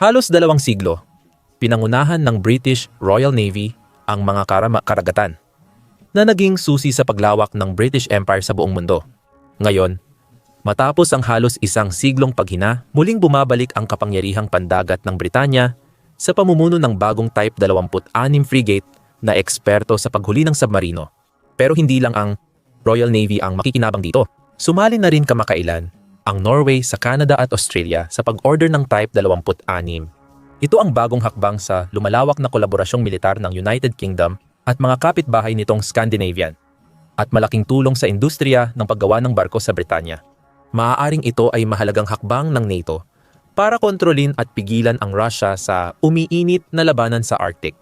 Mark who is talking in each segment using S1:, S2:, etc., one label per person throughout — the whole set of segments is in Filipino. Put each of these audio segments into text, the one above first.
S1: Halos dalawang siglo, pinangunahan ng British Royal Navy ang mga karama karagatan na naging susi sa paglawak ng British Empire sa buong mundo. Ngayon, matapos ang halos isang siglong paghina, muling bumabalik ang kapangyarihang pandagat ng Britanya sa pamumuno ng bagong Type 26 frigate na eksperto sa paghuli ng submarino. Pero hindi lang ang Royal Navy ang makikinabang dito. Sumali na rin kamakailan ang Norway sa Canada at Australia sa pag-order ng Type 26. Ito ang bagong hakbang sa lumalawak na kolaborasyong militar ng United Kingdom at mga kapitbahay nitong Scandinavian at malaking tulong sa industriya ng paggawa ng barko sa Britanya. Maaaring ito ay mahalagang hakbang ng NATO para kontrolin at pigilan ang Russia sa umiinit na labanan sa Arctic.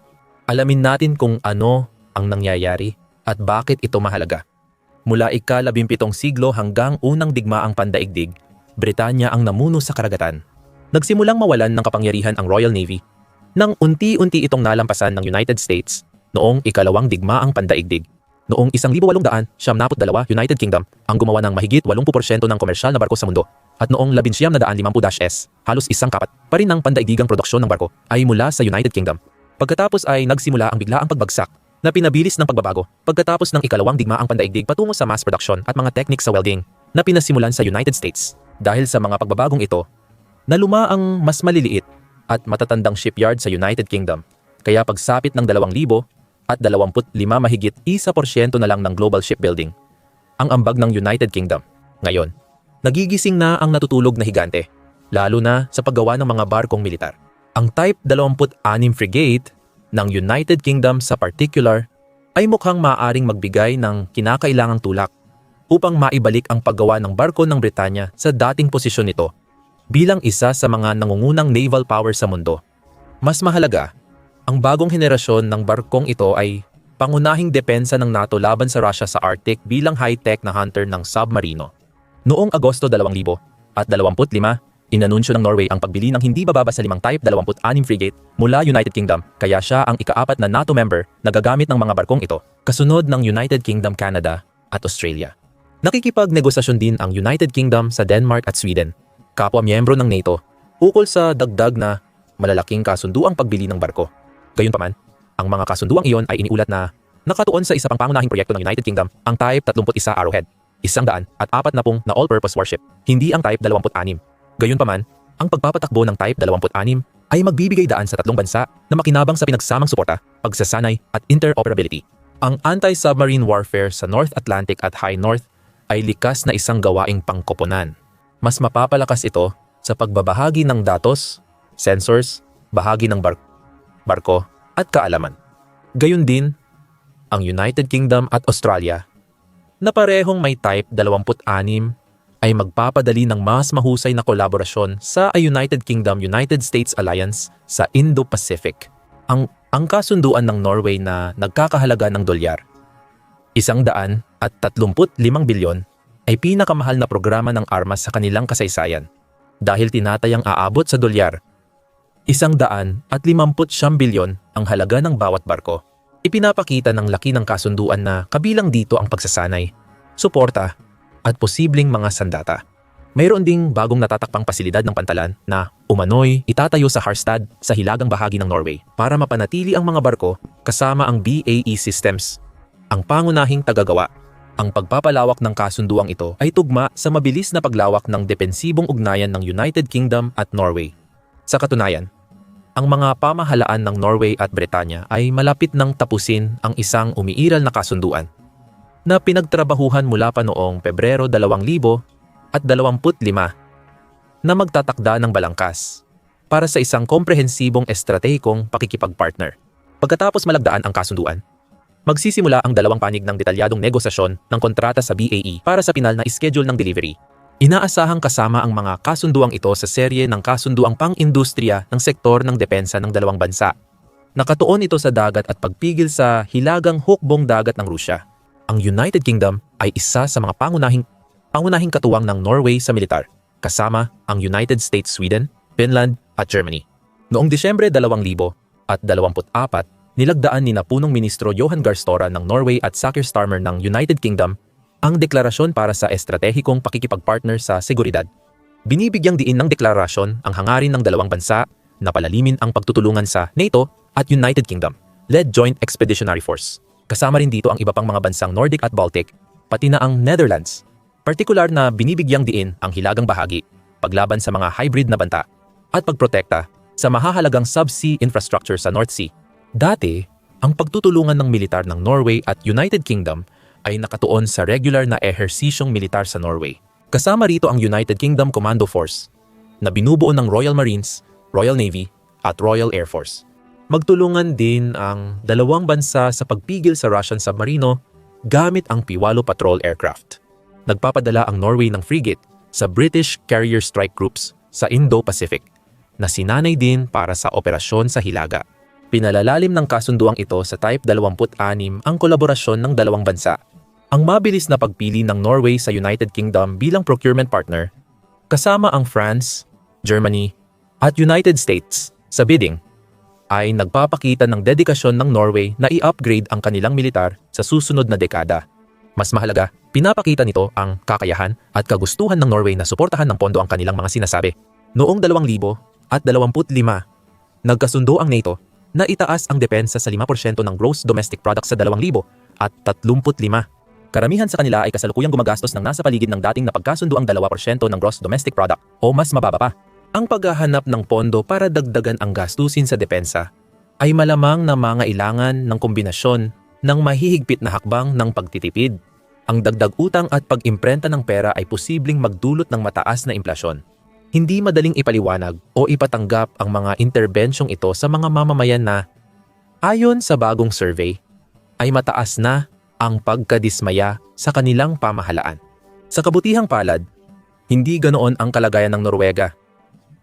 S1: Alamin natin kung ano ang nangyayari at bakit ito mahalaga. Mula ika-17 siglo hanggang unang digmaang pandaigdig, Britanya ang namuno sa karagatan. Nagsimulang mawalan ng kapangyarihan ang Royal Navy nang unti-unti itong nalampasan ng United States noong ikalawang digmaang pandaigdig. Noong 1872, United Kingdom ang gumawa ng mahigit 80% ng komersyal na barko sa mundo. At noong 1950-S, halos isang kapat pa rin ng pandaigdigang produksyon ng barko ay mula sa United Kingdom. Pagkatapos ay nagsimula ang biglaang pagbagsak na pinabilis ng pagbabago pagkatapos ng ikalawang digmaang pandaigdig patungo sa mass production at mga techniques sa welding na pinasimulan sa United States. Dahil sa mga pagbabagong ito, naluma ang mas maliliit at matatandang shipyard sa United Kingdom. Kaya pagsapit ng 2,000 at 25 mahigit isa porsyento na lang ng global shipbuilding ang ambag ng United Kingdom. Ngayon, nagigising na ang natutulog na higante, lalo na sa paggawa ng mga barkong militar. Ang Type 26 frigate ng United Kingdom sa particular ay mukhang maaaring magbigay ng kinakailangang tulak upang maibalik ang paggawa ng barko ng Britanya sa dating posisyon nito bilang isa sa mga nangungunang naval power sa mundo. Mas mahalaga, ang bagong henerasyon ng barkong ito ay pangunahing depensa ng NATO laban sa Russia sa Arctic bilang high-tech na hunter ng submarino. Noong Agosto 2000 at 25, inanunsyo ng Norway ang pagbili ng hindi bababa sa limang Type 26 frigate mula United Kingdom kaya siya ang ikaapat na NATO member na gagamit ng mga barkong ito kasunod ng United Kingdom, Canada at Australia. Nakikipag-negosasyon din ang United Kingdom sa Denmark at Sweden kapwa miyembro ng NATO, ukol sa dagdag na malalaking kasunduang pagbili ng barko. Gayunpaman, ang mga kasunduang iyon ay iniulat na nakatuon sa isa pang pangunahing proyekto ng United Kingdom, ang Type 31 Arrowhead, isang daan at apat na pung na all-purpose warship, hindi ang Type 26. Gayunpaman, ang pagpapatakbo ng Type 26 ay magbibigay daan sa tatlong bansa na makinabang sa pinagsamang suporta, pagsasanay at interoperability. Ang anti-submarine warfare sa North Atlantic at High North ay likas na isang gawaing pangkoponan mas mapapalakas ito sa pagbabahagi ng datos, sensors, bahagi ng bar- barko at kaalaman. Gayun din ang United Kingdom at Australia na parehong may Type 26 ay magpapadali ng mas mahusay na kolaborasyon sa United Kingdom-United States Alliance sa Indo-Pacific. Ang, ang kasunduan ng Norway na nagkakahalaga ng dolyar, isang daan at 35 bilyon ay pinakamahal na programa ng armas sa kanilang kasaysayan dahil tinatayang aabot sa dolyar. Isang daan at limamput siyam bilyon ang halaga ng bawat barko. Ipinapakita ng laki ng kasunduan na kabilang dito ang pagsasanay, suporta, at posibleng mga sandata. Mayroon ding bagong natatakpang pasilidad ng pantalan na umano'y itatayo sa Harstad sa hilagang bahagi ng Norway para mapanatili ang mga barko kasama ang BAE Systems, ang pangunahing tagagawa ang pagpapalawak ng kasunduang ito ay tugma sa mabilis na paglawak ng depensibong ugnayan ng United Kingdom at Norway. Sa katunayan, ang mga pamahalaan ng Norway at Bretanya ay malapit nang tapusin ang isang umiiral na kasunduan na pinagtrabahuhan mula pa noong Pebrero 2000 at 25 na magtatakda ng balangkas para sa isang komprehensibong estratehikong pakikipagpartner. Pagkatapos malagdaan ang kasunduan, magsisimula ang dalawang panig ng detalyadong negosasyon ng kontrata sa BAE para sa pinal na schedule ng delivery. Inaasahang kasama ang mga kasunduang ito sa serye ng kasunduang pang-industriya ng sektor ng depensa ng dalawang bansa. Nakatuon ito sa dagat at pagpigil sa hilagang hukbong dagat ng Rusya. Ang United Kingdom ay isa sa mga pangunahing, pangunahing katuwang ng Norway sa militar, kasama ang United States, Sweden, Finland at Germany. Noong Disyembre 2000 at 24, nilagdaan ni napunong ministro Johan Garstora ng Norway at Sakir Starmer ng United Kingdom ang deklarasyon para sa estratehikong pakikipagpartner sa seguridad. Binibigyang diin ng deklarasyon ang hangarin ng dalawang bansa na palalimin ang pagtutulungan sa NATO at United Kingdom led Joint Expeditionary Force. Kasama rin dito ang iba pang mga bansang Nordic at Baltic, pati na ang Netherlands. Partikular na binibigyang diin ang hilagang bahagi, paglaban sa mga hybrid na banta, at pagprotekta sa mahahalagang subsea infrastructure sa North Sea. Dati, ang pagtutulungan ng militar ng Norway at United Kingdom ay nakatuon sa regular na ehersisyong militar sa Norway. Kasama rito ang United Kingdom Commando Force na binubuo ng Royal Marines, Royal Navy at Royal Air Force. Magtulungan din ang dalawang bansa sa pagpigil sa Russian submarino gamit ang Piwalo Patrol Aircraft. Nagpapadala ang Norway ng frigate sa British Carrier Strike Groups sa Indo-Pacific na sinanay din para sa operasyon sa Hilaga. Pinalalalim ng kasunduang ito sa Type 26 ang kolaborasyon ng dalawang bansa. Ang mabilis na pagpili ng Norway sa United Kingdom bilang procurement partner, kasama ang France, Germany, at United States sa bidding, ay nagpapakita ng dedikasyon ng Norway na i-upgrade ang kanilang militar sa susunod na dekada. Mas mahalaga, pinapakita nito ang kakayahan at kagustuhan ng Norway na suportahan ng pondo ang kanilang mga sinasabi. Noong 2000 at 25, nagkasundo ang NATO na itaas ang depensa sa 5% ng gross domestic product sa 2,000 at 35. Karamihan sa kanila ay kasalukuyang gumagastos ng nasa paligid ng dating napagkasundo ang 2% ng gross domestic product o mas mababa pa. Ang paghahanap ng pondo para dagdagan ang gastusin sa depensa ay malamang na mga ilangan ng kombinasyon ng mahihigpit na hakbang ng pagtitipid. Ang dagdag utang at pag-imprenta ng pera ay posibleng magdulot ng mataas na implasyon. Hindi madaling ipaliwanag o ipatanggap ang mga interbensyong ito sa mga mamamayan na, ayon sa bagong survey, ay mataas na ang pagkadismaya sa kanilang pamahalaan. Sa kabutihang palad, hindi ganoon ang kalagayan ng Norwega.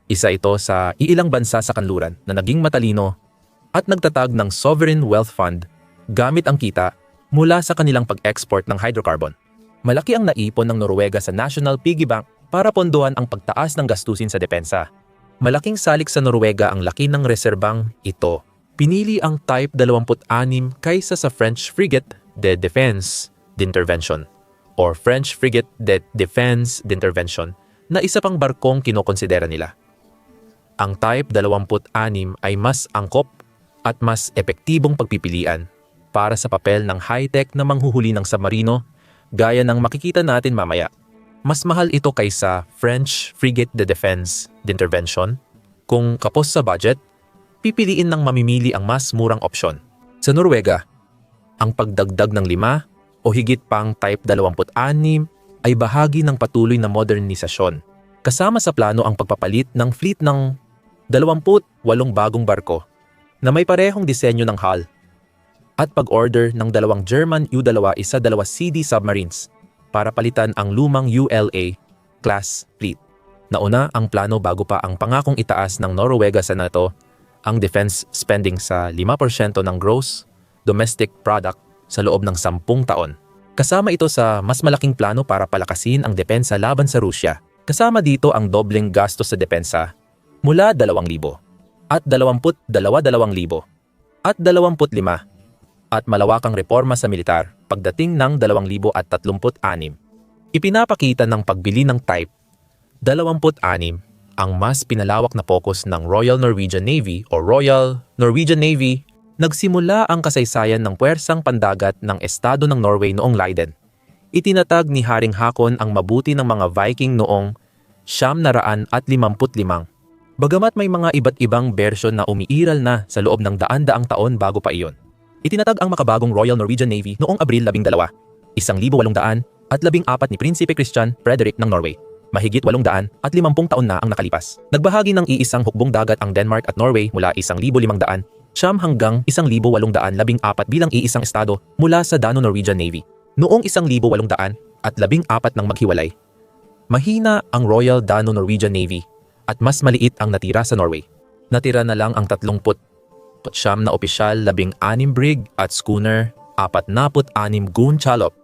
S1: Isa ito sa iilang bansa sa kanluran na naging matalino at nagtatag ng Sovereign Wealth Fund gamit ang kita mula sa kanilang pag-export ng hydrocarbon. Malaki ang naipon ng Norwega sa National Piggy Bank para pondohan ang pagtaas ng gastusin sa depensa. Malaking salik sa Norwega ang laki ng reserbang ito. Pinili ang Type 26 kaysa sa French frigate de Défense d'Intervention or French frigate de Défense d'Intervention na isa pang barkong kinokonsidera nila. Ang Type 26 ay mas angkop at mas epektibong pagpipilian para sa papel ng high-tech na manghuhuli ng submarino gaya ng makikita natin mamaya. Mas mahal ito kaysa French Frigate de Défense d'Intervention. Kung kapos sa budget, pipiliin ng mamimili ang mas murang opsyon. Sa Norwega, ang pagdagdag ng lima o higit pang Type 26 ay bahagi ng patuloy na modernisasyon. Kasama sa plano ang pagpapalit ng fleet ng 28 bagong barko na may parehong disenyo ng hull at pag-order ng dalawang German U-2 isa dalawa CD submarines para palitan ang lumang ULA class fleet. Nauna ang plano bago pa ang pangakong itaas ng Norwega sa NATO ang defense spending sa 5% ng gross domestic product sa loob ng 10 taon. Kasama ito sa mas malaking plano para palakasin ang depensa laban sa Rusya. Kasama dito ang dobleng gastos sa depensa mula 2,000 at 22,000 at 25 at malawakang reforma sa militar pagdating ng 2036. Ipinapakita ng pagbili ng Type 26 ang mas pinalawak na pokus ng Royal Norwegian Navy o Royal Norwegian Navy nagsimula ang kasaysayan ng puwersang pandagat ng estado ng Norway noong Leiden. Itinatag ni Haring Hakon ang mabuti ng mga Viking noong siyam naraan at limamput-limang. Bagamat may mga iba't ibang bersyon na umiiral na sa loob ng daan-daang taon bago pa iyon. Itinatag ang makabagong Royal Norwegian Navy noong Abril 12, 1800 at 14 ni Prinsipe Christian Frederick ng Norway. Mahigit 800 at 50 taon na ang nakalipas. Nagbahagi ng iisang hukbong dagat ang Denmark at Norway mula 1,500 siyam hanggang 1,814 bilang iisang estado mula sa Dano-Norwegian Navy. Noong 1,800 at 14 nang maghiwalay, mahina ang Royal Dano-Norwegian Navy at mas maliit ang natira sa Norway. Natira na lang ang 30 siyam na opisyal, 16 brig at schooner, 46 goon chalop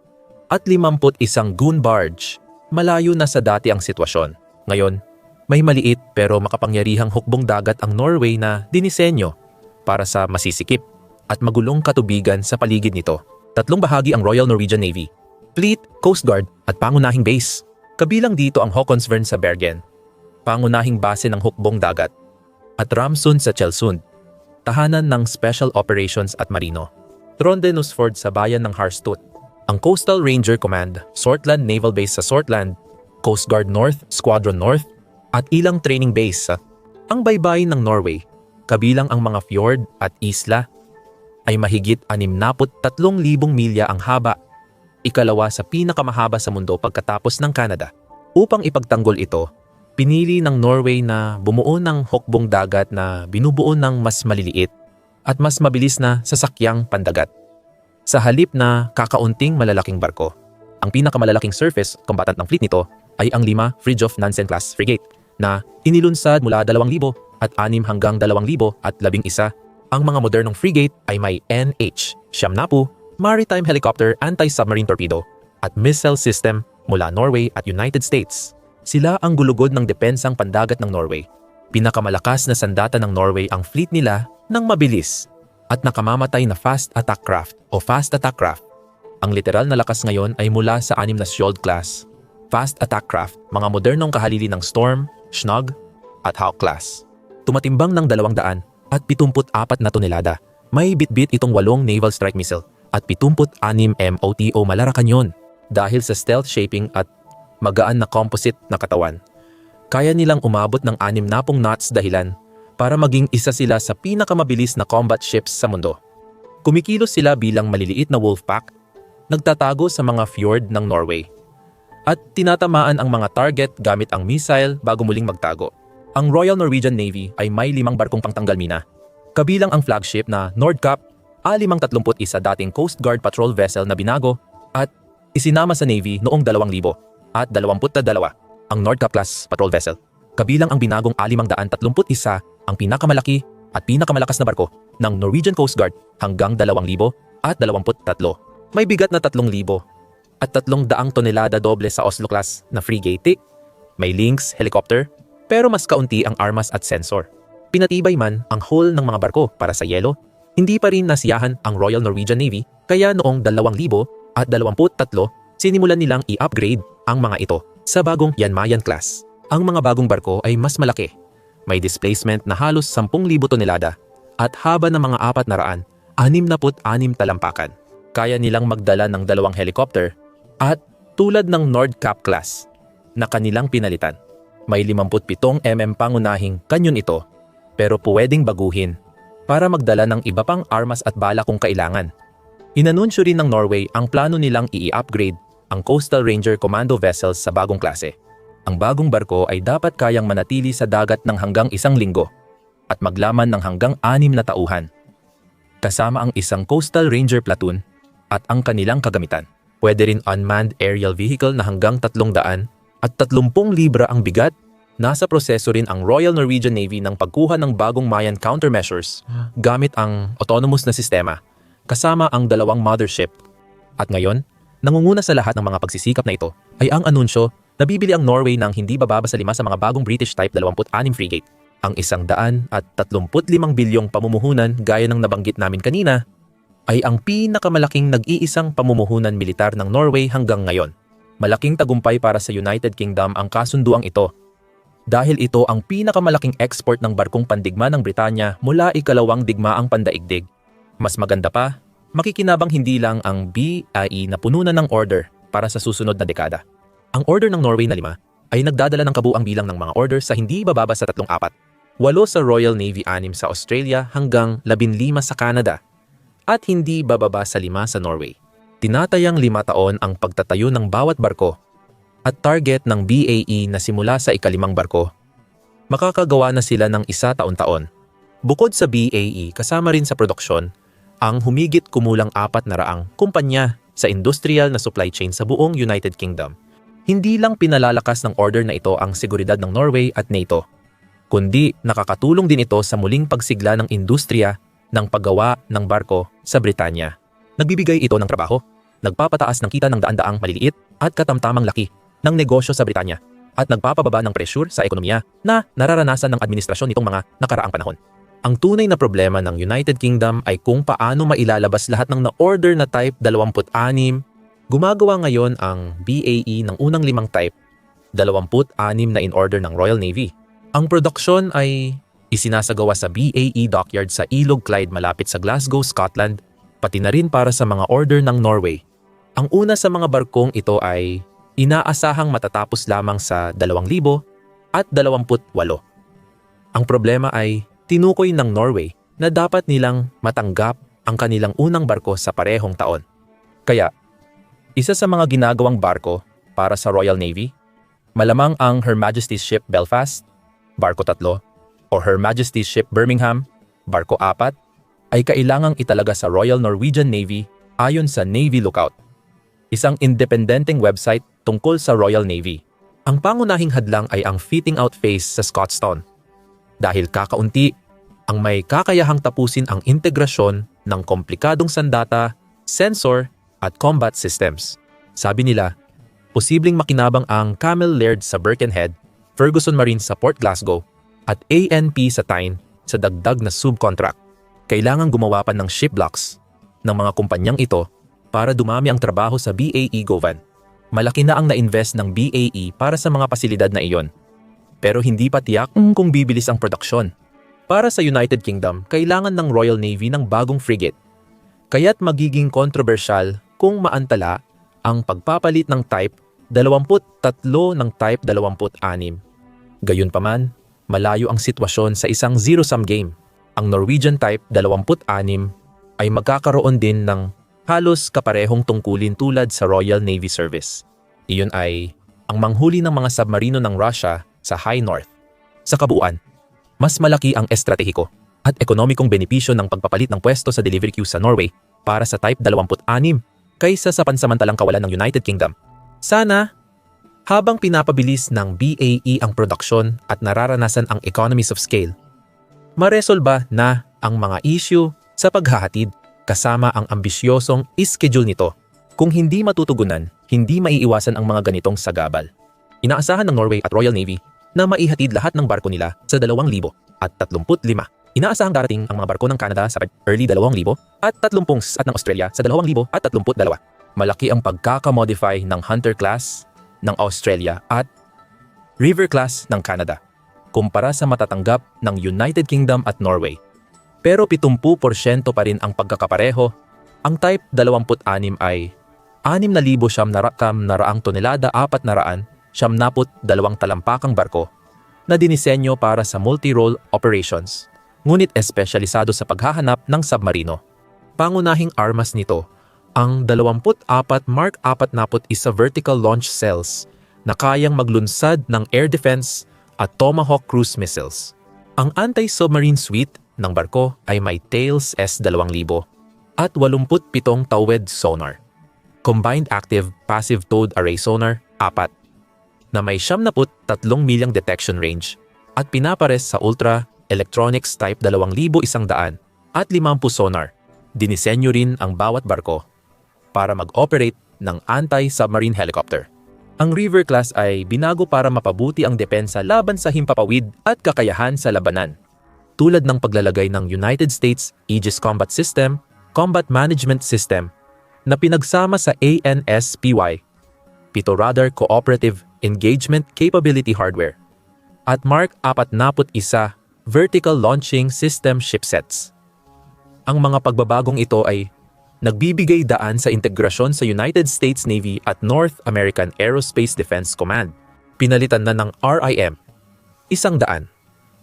S1: at 51 goon barge. Malayo na sa dati ang sitwasyon. Ngayon, may maliit pero makapangyarihang hukbong dagat ang Norway na dinisenyo para sa masisikip at magulong katubigan sa paligid nito. Tatlong bahagi ang Royal Norwegian Navy, Fleet, Coast Guard at pangunahing base. Kabilang dito ang Håkonsvern sa Bergen, pangunahing base ng hukbong dagat. at Ramsund sa Chelsund, tahanan ng Special Operations at Marino. Tronde Nusford sa bayan ng Harstut, ang Coastal Ranger Command, Sortland Naval Base sa Sortland, Coast Guard North, Squadron North, at ilang training base sa ang baybayin ng Norway, kabilang ang mga fjord at isla, ay mahigit 63,000 milya ang haba, ikalawa sa pinakamahaba sa mundo pagkatapos ng Canada. Upang ipagtanggol ito, pinili ng Norway na bumuo ng hukbong dagat na binubuo ng mas maliliit at mas mabilis na sasakyang pandagat. Sa halip na kakaunting malalaking barko, ang pinakamalalaking surface combatant ng fleet nito ay ang lima Fridtjof Nansen class frigate na inilunsad mula 2,000 at 6 hanggang 2,000 at 11. Ang mga modernong frigate ay may NH, Siyamnapu, Maritime Helicopter Anti-Submarine Torpedo at missile system mula Norway at United States. Sila ang gulugod ng depensang pandagat ng Norway. Pinakamalakas na sandata ng Norway ang fleet nila ng mabilis at nakamamatay na fast attack craft o fast attack craft. Ang literal na lakas ngayon ay mula sa anim na Skjold class, fast attack craft, mga modernong kahalili ng Storm, Schnog at Hawk class. Tumatimbang ng 200 at 74 na tonelada. May bitbit itong walong naval strike missile at 76 MOTO malarakanyon dahil sa stealth shaping at magaan na composite na katawan. Kaya nilang umabot ng 60 knots dahilan para maging isa sila sa pinakamabilis na combat ships sa mundo. Kumikilos sila bilang maliliit na wolf pack, nagtatago sa mga fjord ng Norway. At tinatamaan ang mga target gamit ang missile bago muling magtago. Ang Royal Norwegian Navy ay may limang barkong pangtanggal mina. Kabilang ang flagship na Nordkapp, A531 dating Coast Guard patrol vessel na binago at isinama sa Navy noong 2000 at 22 ang Nordkapp class patrol vessel. Kabilang ang binagong A531 ang pinakamalaki at pinakamalakas na barko ng Norwegian Coast Guard hanggang 2,000 at 23. May bigat na 3,000 at 300 tonelada doble sa Oslo class na frigate. May Lynx helicopter pero mas kaunti ang armas at sensor. Pinatibay man ang hull ng mga barko para sa yelo, hindi pa rin nasiyahan ang Royal Norwegian Navy kaya noong 2000 at 23 sinimulan nilang i-upgrade ang mga ito sa bagong Yanmayan class. Ang mga bagong barko ay mas malaki. May displacement na halos 10,000 tonelada at haba ng mga apat na raan, 66 talampakan. Kaya nilang magdala ng dalawang helicopter at tulad ng Nordkapp class na kanilang pinalitan. May 57 mm pangunahing kanyon ito pero pwedeng baguhin para magdala ng iba pang armas at bala kung kailangan. Inanunsyo rin ng Norway ang plano nilang i-upgrade ang Coastal Ranger Commando vessels sa bagong klase. Ang bagong barko ay dapat kayang manatili sa dagat ng hanggang isang linggo at maglaman ng hanggang anim na tauhan. Kasama ang isang Coastal Ranger platoon at ang kanilang kagamitan. Pwede rin unmanned aerial vehicle na hanggang 300 at 30 libra ang bigat. Nasa proseso rin ang Royal Norwegian Navy ng pagkuha ng bagong Mayan countermeasures gamit ang autonomous na sistema kasama ang dalawang mothership. At ngayon, nangunguna sa lahat ng mga pagsisikap na ito ay ang anunsyo na bibili ang Norway ng hindi bababa sa lima sa mga bagong British Type 26 frigate. Ang isang daan at 35 bilyong pamumuhunan gaya ng nabanggit namin kanina ay ang pinakamalaking nag-iisang pamumuhunan militar ng Norway hanggang ngayon. Malaking tagumpay para sa United Kingdom ang kasunduang ito dahil ito ang pinakamalaking export ng barkong pandigma ng Britanya mula ikalawang digmaang pandaigdig. Mas maganda pa, makikinabang hindi lang ang BIE na pununan ng order para sa susunod na dekada. Ang order ng Norway na lima ay nagdadala ng kabuang bilang ng mga order sa hindi bababa sa tatlong apat. Walo sa Royal Navy anim sa Australia hanggang 15 sa Canada at hindi bababa sa lima sa Norway. Tinatayang lima taon ang pagtatayo ng bawat barko at target ng BAE na simula sa ikalimang barko. Makakagawa na sila ng isa taon-taon. Bukod sa BAE, kasama rin sa produksyon, ang humigit kumulang apat na raang kumpanya sa industrial na supply chain sa buong United Kingdom. Hindi lang pinalalakas ng order na ito ang seguridad ng Norway at NATO, kundi nakakatulong din ito sa muling pagsigla ng industriya ng paggawa ng barko sa Britanya. Nagbibigay ito ng trabaho nagpapataas ng kita ng daan-daang maliliit at katamtamang laki ng negosyo sa Britanya at nagpapababa ng presyur sa ekonomiya na nararanasan ng administrasyon nitong mga nakaraang panahon. Ang tunay na problema ng United Kingdom ay kung paano mailalabas lahat ng na-order na Type 26. Gumagawa ngayon ang BAE ng unang limang Type 26 na in order ng Royal Navy. Ang produksyon ay Isinasagawa sa BAE Dockyard sa Ilog Clyde malapit sa Glasgow, Scotland, pati na rin para sa mga order ng Norway. Ang una sa mga barkong ito ay inaasahang matatapos lamang sa 2,000 at 28. Ang problema ay tinukoy ng Norway na dapat nilang matanggap ang kanilang unang barko sa parehong taon. Kaya, isa sa mga ginagawang barko para sa Royal Navy, malamang ang Her Majesty's Ship Belfast, barko tatlo, o Her Majesty's Ship Birmingham, barko apat, ay kailangang italaga sa Royal Norwegian Navy ayon sa Navy Lookout, isang independenteng website tungkol sa Royal Navy. Ang pangunahing hadlang ay ang fitting out phase sa Scotstoun. Dahil kakaunti, ang may kakayahang tapusin ang integrasyon ng komplikadong sandata, sensor, at combat systems. Sabi nila, posibleng makinabang ang Camel Laird sa Birkenhead, Ferguson Marine sa Port Glasgow, at ANP sa Tyne sa dagdag na subcontract. Kailangan gumawa pa ng ship blocks ng mga kumpanyang ito para dumami ang trabaho sa BAE Govan. Malaki na ang na-invest ng BAE para sa mga pasilidad na iyon. Pero hindi pa tiyak kung bibilis ang produksyon. Para sa United Kingdom, kailangan ng Royal Navy ng bagong frigate. Kaya't magiging kontrobersyal kung maantala ang pagpapalit ng Type 23 ng Type 26. Gayunpaman, malayo ang sitwasyon sa isang zero-sum game. Ang Norwegian Type 26 ay magkakaroon din ng halos kaparehong tungkulin tulad sa Royal Navy Service. Iyon ay ang manghuli ng mga submarino ng Russia sa High North. Sa kabuuan, mas malaki ang estratehiko at ekonomikong benepisyo ng pagpapalit ng pwesto sa delivery queue sa Norway para sa Type 26 kaysa sa pansamantalang kawalan ng United Kingdom. Sana, habang pinapabilis ng BAE ang produksyon at nararanasan ang economies of scale, maresolba na ang mga issue sa paghahatid kasama ang ambisyosong ischedule nito. Kung hindi matutugunan, hindi maiiwasan ang mga ganitong sagabal. Inaasahan ng Norway at Royal Navy na maihatid lahat ng barko nila sa 2,035. Inaasahang darating ang mga barko ng Canada sa early 2,000 at 30 at ng Australia sa 2,032. Malaki ang pagkakamodify ng Hunter class ng Australia at River class ng Canada kumpara sa matatanggap ng United Kingdom at Norway. Pero 70% pa rin ang pagkakapareho. Ang Type 26 ay 6,700 na rakam na raang tonelada 400 siyamnapot dalawang talampakang barko na dinisenyo para sa multi-role operations, ngunit espesyalisado sa paghahanap ng submarino. Pangunahing armas nito ang 24 Mark 41 vertical launch cells na kayang maglunsad ng air defense at Tomahawk cruise missiles. Ang anti-submarine suite ng barko ay may Tails S-2000 at 87 tawed sonar. Combined Active Passive Towed Array Sonar 4 na may 73 milyang detection range at pinapares sa Ultra Electronics Type 2100 at 50 sonar. Dinisenyo rin ang bawat barko para mag-operate ng anti-submarine helicopter. Ang River Class ay binago para mapabuti ang depensa laban sa himpapawid at kakayahan sa labanan. Tulad ng paglalagay ng United States Aegis Combat System, Combat Management System, na pinagsama sa ANSPY, Pito Radar Cooperative Engagement Capability Hardware, at Mark 41 Vertical Launching System Shipsets. Ang mga pagbabagong ito ay nagbibigay daan sa integrasyon sa United States Navy at North American Aerospace Defense Command. Pinalitan na ng RIM, isang daan,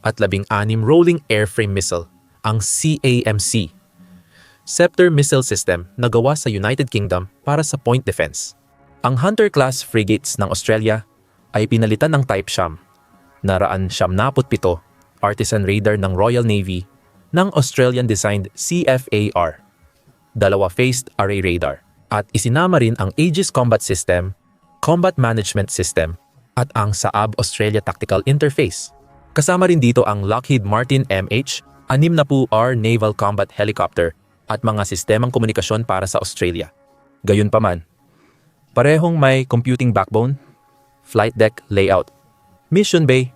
S1: at labing anim Rolling Airframe Missile, ang CAMC, Scepter Missile System na gawa sa United Kingdom para sa point defense. Ang Hunter-class frigates ng Australia ay pinalitan ng Type Sham, naraan siyam naput pito, artisan radar ng Royal Navy ng Australian-designed CFAR, dalawa-phased array radar, at isinama rin ang Aegis Combat System, Combat Management System, at ang Saab Australia Tactical Interface. Kasama rin dito ang Lockheed Martin MH, 60R Naval Combat Helicopter at mga sistemang komunikasyon para sa Australia. Gayunpaman, parehong may computing backbone flight deck layout, mission bay,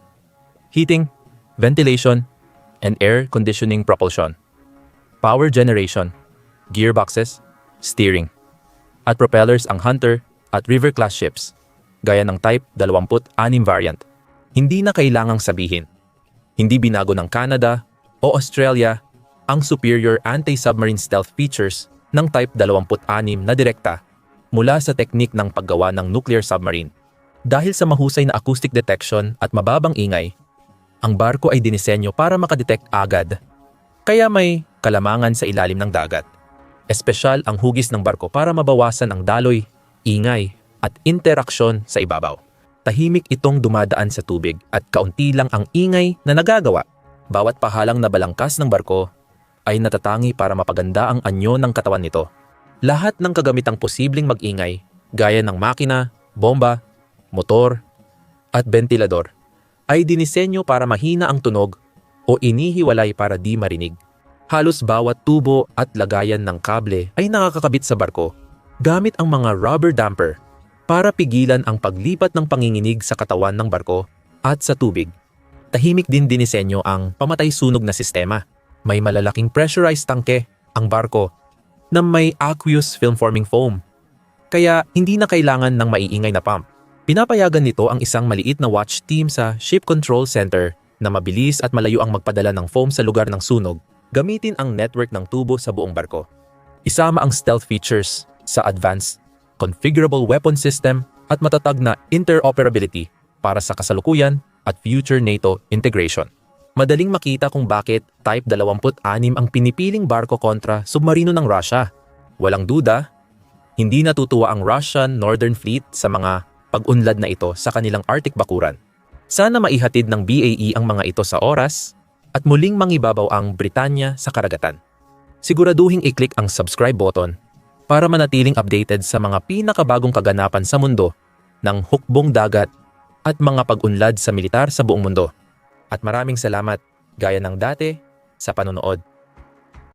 S1: heating, ventilation, and air conditioning propulsion, power generation, gearboxes, steering, at propellers ang Hunter at River-class ships, gaya ng Type 26 variant. Hindi na kailangang sabihin, Hindi binago ng Canada o Australia ang superior anti-submarine stealth features ng Type 26 na direkta mula sa teknik ng paggawa ng nuclear submarine. Dahil sa mahusay na acoustic detection at mababang ingay, ang barko ay dinisenyo para makadetect agad. Kaya may kalamangan sa ilalim ng dagat. Espesyal ang hugis ng barko para mabawasan ang daloy, ingay, at interaksyon sa ibabaw. Tahimik itong dumadaan sa tubig at kaunti lang ang ingay na nagagawa. Bawat pahalang na balangkas ng barko ay natatangi para mapaganda ang anyo ng katawan nito. Lahat ng kagamitang posibleng mag-ingay, gaya ng makina, bomba, motor, at ventilador, ay dinisenyo para mahina ang tunog o inihiwalay para di marinig. Halos bawat tubo at lagayan ng kable ay nakakakabit sa barko gamit ang mga rubber damper para pigilan ang paglipat ng panginginig sa katawan ng barko at sa tubig. Tahimik din dinisenyo ang pamatay sunog na sistema. May malalaking pressurized tangke ang barko na may aqueous film-forming foam. Kaya hindi na kailangan ng maiingay na pump. Pinapayagan nito ang isang maliit na watch team sa Ship Control Center na mabilis at malayo ang magpadala ng foam sa lugar ng sunog gamitin ang network ng tubo sa buong barko. Isama ang stealth features sa advanced, configurable weapon system at matatag na interoperability para sa kasalukuyan at future NATO integration. Madaling makita kung bakit Type 26 ang pinipiling barko kontra submarino ng Russia. Walang duda, hindi natutuwa ang Russian Northern Fleet sa mga pag-unlad na ito sa kanilang Arctic bakuran. Sana maihatid ng BAE ang mga ito sa oras at muling mangibabaw ang Britanya sa karagatan. Siguraduhing i-click ang subscribe button para manatiling updated sa mga pinakabagong kaganapan sa mundo ng hukbong dagat at mga pag-unlad sa militar sa buong mundo. At maraming salamat, gaya ng dati, sa panonood.